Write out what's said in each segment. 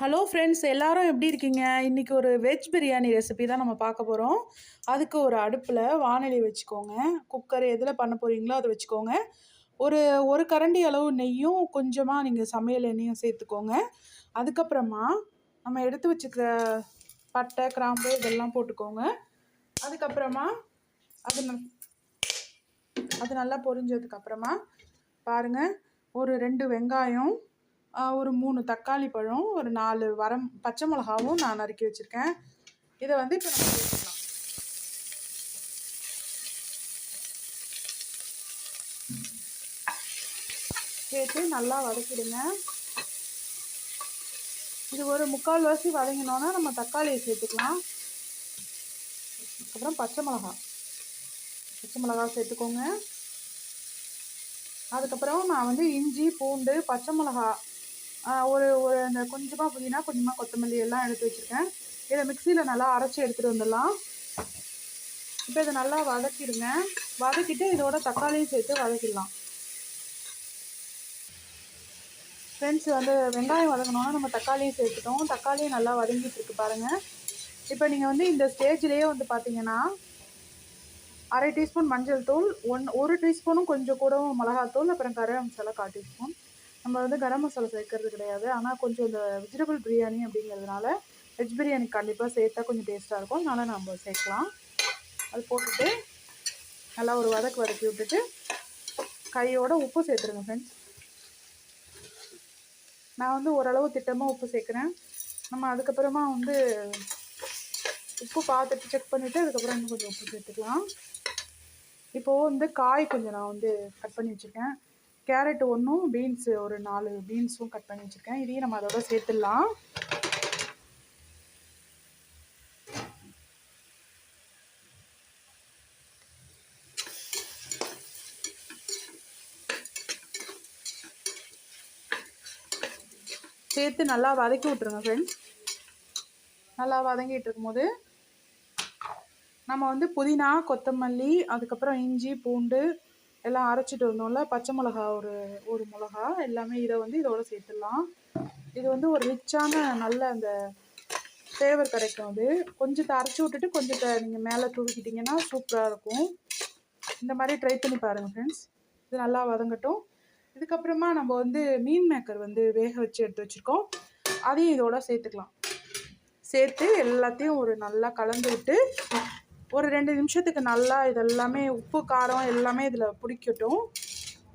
Hello friends எல்லாரும் எப்படி இருக்கீங்க? இன்றைக்கி ஒரு வெஜ் பிரியாணி ரெசிபி தான் நம்ம பார்க்க போகிறோம் அதுக்கு ஒரு அடுப்பில் வானிலை வச்சுக்கோங்க. குக்கர் எதில் பண்ண போகிறீங்களோ அதை வச்சுக்கோங்க. ஒரு ஒரு கரண்டி அளவு நெய்யும் கொஞ்சமாக நீங்கள் சமையல் எண்ணெயும் சேர்த்துக்கோங்க. அதுக்கப்புறமா நம்ம எடுத்து வச்சுக்கிற பட்டை கிராம்பு இதெல்லாம் போட்டுக்கோங்க. அதுக்கப்புறமா அது அது நல்லா பொரிஞ்சதுக்கப்புறமா பாருங்கள் ஒரு ரெண்டு வெங்காயம் ஒரு மூணு தக்காளி பழம் ஒரு நாலு வரம் பச்சை மிளகாவும் நான் நறுக்கி வச்சுருக்கேன். இதை வந்து இப்போ நம்ம சேர்த்துக்கலாம். சேர்த்து நல்லா வதக்கிடுங்க. இது ஒரு முக்கால் வாசி வதங்கினோன்னா நம்ம தக்காளியை சேர்த்துக்கலாம். அப்புறம் பச்சை மிளகா. பச்சை மிளகா சேர்த்துக்கோங்க. அதுக்கப்புறம் நான் வந்து இஞ்சி பூண்டு பச்சை மிளகா ஒரு ஒரு அந்த கொஞ்சமாக புதினா கொஞ்சமாக கொத்தமல்லி எல்லாம் எடுத்து வச்சுருக்கேன். இதை மிக்சியில் நல்லா அரைச்சி எடுத்துகிட்டு வந்துடலாம். இப்போ இதை நல்லா வதக்கிடுங்க. வதக்கிட்டு இதோட தக்காளியும் சேர்த்து வதக்கிடலாம். ஃப்ரெண்ட்ஸ் வந்து வெங்காயம் வதக்கணுன்னா நம்ம தக்காளியும் சேர்த்துட்டோம். தக்காளியும் நல்லா வதங்கிட்டு இருக்கு பாருங்கள் இப்போ நீங்கள் வந்து இந்த ஸ்டேஜ்லேயே வந்து பார்த்தீங்கன்னா அரை டீஸ்பூன் மஞ்சள் தூள் ஒன் ஒரு டீஸ்பூனும் கொஞ்சம் கூட மிளகாத்தூள் அப்புறம் கரம் மசாலா கால் டீஸ்பூன். நம்ம வந்து கரம் மசாலா சேர்க்கறது கிடையாது. ஆனால் கொஞ்சம் இந்த வெஜிடபிள் பிரியாணி அப்படிங்கிறதுனால வெஜ் பிரியாணி கண்டிப்பாக சேர்த்தா கொஞ்சம் டேஸ்ட்டாக இருக்கும். அதனால் நம்ம சேர்க்கலாம். அது போட்டுட்டு நல்லா ஒரு வதக்கு வதக்கி விட்டுட்டு கையோட உப்பு சேர்த்துருங்க ஃப்ரெண்ட்ஸ் நான் வந்து ஓரளவு திட்டமாக உப்பு சேர்க்குறேன். நம்ம அதுக்கப்புறமா வந்து உப்பு பார்த்துட்டு செக் பண்ணிவிட்டு அதுக்கப்புறம் இன்னும் கொஞ்சம் உப்பு சேர்த்துக்கலாம். இப்போது வந்து காய் கொஞ்சம் நான் வந்து கட் பண்ணி வச்சுருக்கேன். கேரட் ஒன்றும் பீன்ஸ் ஒரு நாலு பீன்ஸும் கட் பண்ணி வச்சுருக்கேன். இதையும் நம்ம அதோட சேர்த்துடலாம். சேர்த்து நல்லா வதக்கி விட்ருங்க ஃப்ரெண்ட்ஸ் நல்லா வதங்கிட்டு இருக்கும்போது நம்ம வந்து புதினா கொத்தமல்லி அதுக்கப்புறம் இஞ்சி பூண்டு எல்லாம் அரைச்சிட்டு வந்தோம்ல பச்சை மிளகா ஒரு ஒரு மிளகா எல்லாமே இதை வந்து இதோட சேர்த்துடலாம். இது வந்து ஒரு ரிச்சான நல்ல அந்த ஃப்ளேவர் கிடைக்கும் அது. கொஞ்சத்தை அரைச்சி விட்டுட்டு கொஞ்சத்தை நீங்கள் மேலே தூக்கிட்டிங்கன்னா சூப்பராக இருக்கும். இந்த மாதிரி ட்ரை பண்ணி பாருங்கள் ஃப்ரெண்ட்ஸ் இது நல்லா வதங்கட்டும். இதுக்கப்புறமா நம்ம வந்து மீன் மேக்கர் வந்து வேக வச்சு எடுத்து வச்சுருக்கோம். அதையும் இதோட சேர்த்துக்கலாம். சேர்த்து எல்லாத்தையும் ஒரு நல்லா கலந்து விட்டு ஒரு ரெண்டு நிமிஷத்துக்கு நல்லா இதெல்லாமே உப்பு காரம் எல்லாமே இதில் பிடிக்கட்டும்.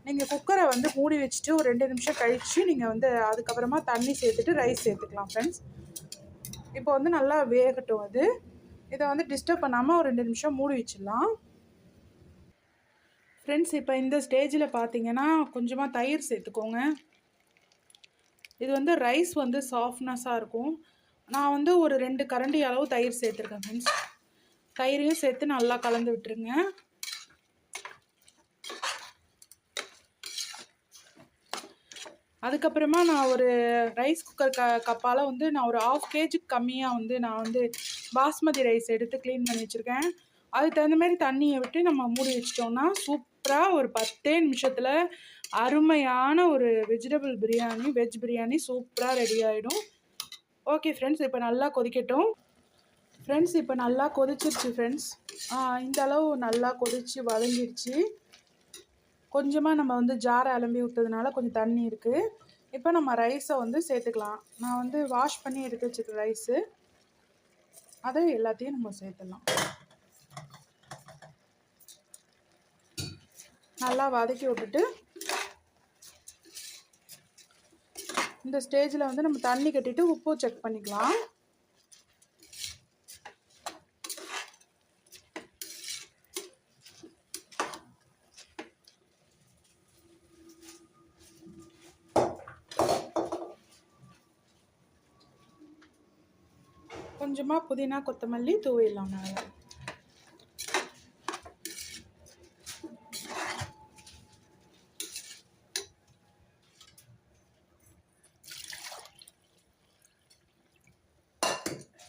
நீங்கள் குக்கரை வந்து மூடி வச்சுட்டு ஒரு ரெண்டு நிமிஷம் கழித்து நீங்கள் வந்து அதுக்கப்புறமா தண்ணி சேர்த்துட்டு ரைஸ் சேர்த்துக்கலாம் ஃப்ரெண்ட்ஸ் இப்போ வந்து நல்லா வேகட்டும் அது. இதை வந்து டிஸ்டர்ப் பண்ணாமல் ஒரு ரெண்டு நிமிஷம் மூடி வச்சிடலாம். ஃப்ரெண்ட்ஸ் இப்போ இந்த ஸ்டேஜில் பார்த்தீங்கன்னா கொஞ்சமாக தயிர் சேர்த்துக்கோங்க. இது வந்து ரைஸ் வந்து சாஃப்ட்னஸாக இருக்கும். நான் வந்து ஒரு ரெண்டு கரண்டி அளவு தயிர் சேர்த்துருக்கேன் ஃப்ரெண்ட்ஸ் தயிரையும் சேர்த்து நல்லா கலந்து விட்டுருங்க. அதுக்கப்புறமா நான் ஒரு ரைஸ் குக்கர் க கப்பால் வந்து நான் ஒரு ஆஃப் கேஜிக்கு கம்மியாக வந்து நான் வந்து பாஸ்மதி ரைஸ் எடுத்து க்ளீன் பண்ணி வச்சுருக்கேன். அதுக்கு தகுந்த மாதிரி தண்ணியை விட்டு நம்ம மூடி வச்சிட்டோம்னா சூப்பராக ஒரு பத்தே நிமிஷத்தில் அருமையான ஒரு வெஜிடபிள் பிரியாணி வெஜ் பிரியாணி சூப்பராக ரெடி ஆகிடும் ஓகே ஃப்ரெண்ட்ஸ் இப்போ நல்லா கொதிக்கட்டும். ஃப்ரெண்ட்ஸ் இப்போ நல்லா கொதிச்சிருச்சு ஃப்ரெண்ட்ஸ் இந்த அளவு நல்லா கொதிச்சு வதங்கிடுச்சு கொஞ்சமாக நம்ம வந்து ஜாரை அலம்பி விட்டதுனால கொஞ்சம் தண்ணி இருக்குது இப்போ நம்ம ரைஸை வந்து சேர்த்துக்கலாம். நான் வந்து வாஷ் பண்ணி எடுத்து வச்சுருக்கேன் ரைஸு அதை எல்லாத்தையும் நம்ம சேர்த்துடலாம். நல்லா வதக்கி விட்டுட்டு இந்த ஸ்டேஜில் வந்து நம்ம தண்ணி கட்டிட்டு உப்பு செக் பண்ணிக்கலாம். கொஞ்சமாக புதினா கொத்தமல்லி தூவிடலாம் மேலே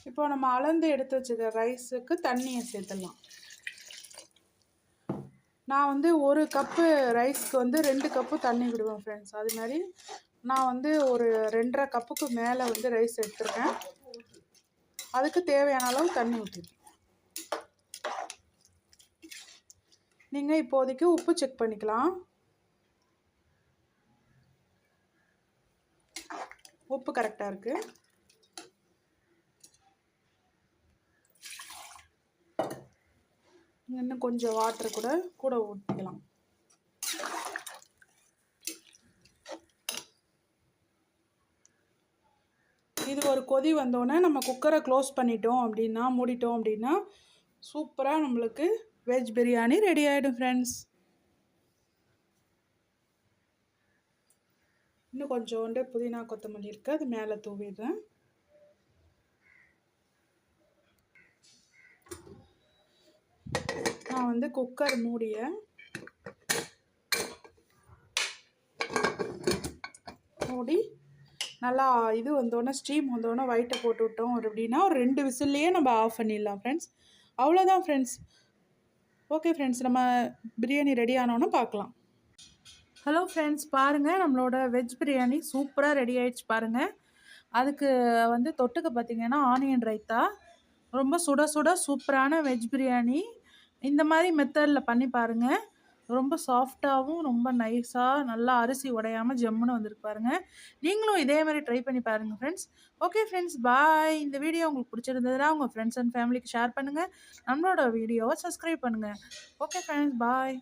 இப்போ நம்ம அளந்து எடுத்து வச்சுக்க ரைஸுக்கு தண்ணியை சேர்த்துடலாம். நான் வந்து ஒரு கப்பு ரைஸ்க்கு வந்து ரெண்டு கப்பு தண்ணி விடுவேன் ஃப்ரெண்ட்ஸ் அது மாதிரி நான் வந்து ஒரு ரெண்டரை கப்புக்கு மேலே வந்து ரைஸ் எடுத்துருக்கேன். அதுக்கு தேவையான அளவு தண்ணி ஊற்றிருக்கேன் நீங்கள் இப்போதைக்கு உப்பு செக் பண்ணிக்கலாம். உப்பு கரெக்டாக இருக்குது இன்னும் கொஞ்சம் வாட்டர் கூட கூட ஊற்றிக்கலாம் இது ஒரு கொதி வந்தோடனே நம்ம குக்கரை க்ளோஸ் பண்ணிட்டோம் அப்படின்னா மூடிட்டோம் அப்படின்னா சூப்பராக நம்மளுக்கு வெஜ் பிரியாணி ரெடி ஆகிடும் ஃப்ரெண்ட்ஸ் இன்னும் கொஞ்சோண்டு புதினா கொத்தமல்லி இருக்குது அது மேலே தூவிடுறேன். நான் வந்து குக்கர் மூடிய மூடி நல்லா இது வந்தோடனே ஸ்டீம் வந்தோடனே ஒயிட்டை போட்டு விட்டோம். அப்படின்னா ஒரு ரெண்டு விசில்லையே நம்ம ஆஃப் பண்ணிடலாம் ஃப்ரெண்ட்ஸ் அவ்வளோதான் ஃப்ரெண்ட்ஸ் ஓகே ஃப்ரெண்ட்ஸ் நம்ம பிரியாணி ரெடி ஆனோன்னு பார்க்கலாம். ஹலோ ஃப்ரெண்ட்ஸ் பாருங்கள் நம்மளோட வெஜ் பிரியாணி சூப்பராக ரெடி ஆயிடுச்சு பாருங்கள் அதுக்கு வந்து தொட்டுக்க பார்த்தீங்கன்னா ஆனியன் ரைத்தா ரொம்ப சுட சுட சூப்பரான வெஜ் பிரியாணி. இந்த மாதிரி மெத்தடில் பண்ணி பாருங்கள் ரொம்ப சாஃப்டாகவும் ரொம்ப நைஸாக நல்லா அரிசி உடையாமல் ஜம்முன்னு வந்திருக்கு பாருங்க. நீங்களும் இதே மாதிரி ட்ரை பண்ணி பாருங்கள் ஃப்ரெண்ட்ஸ் ஓகே ஃப்ரெண்ட்ஸ் பாய் இந்த வீடியோ உங்களுக்கு பிடிச்சிருந்ததுன்னா உங்கள் ஃப்ரெண்ட்ஸ் அண்ட் ஃபேமிலிக்கு ஷேர் பண்ணுங்கள் நம்மளோட வீடியோவை சப்ஸ்கிரைப் பண்ணுங்கள் ஓகே ஃப்ரெண்ட்ஸ் பாய்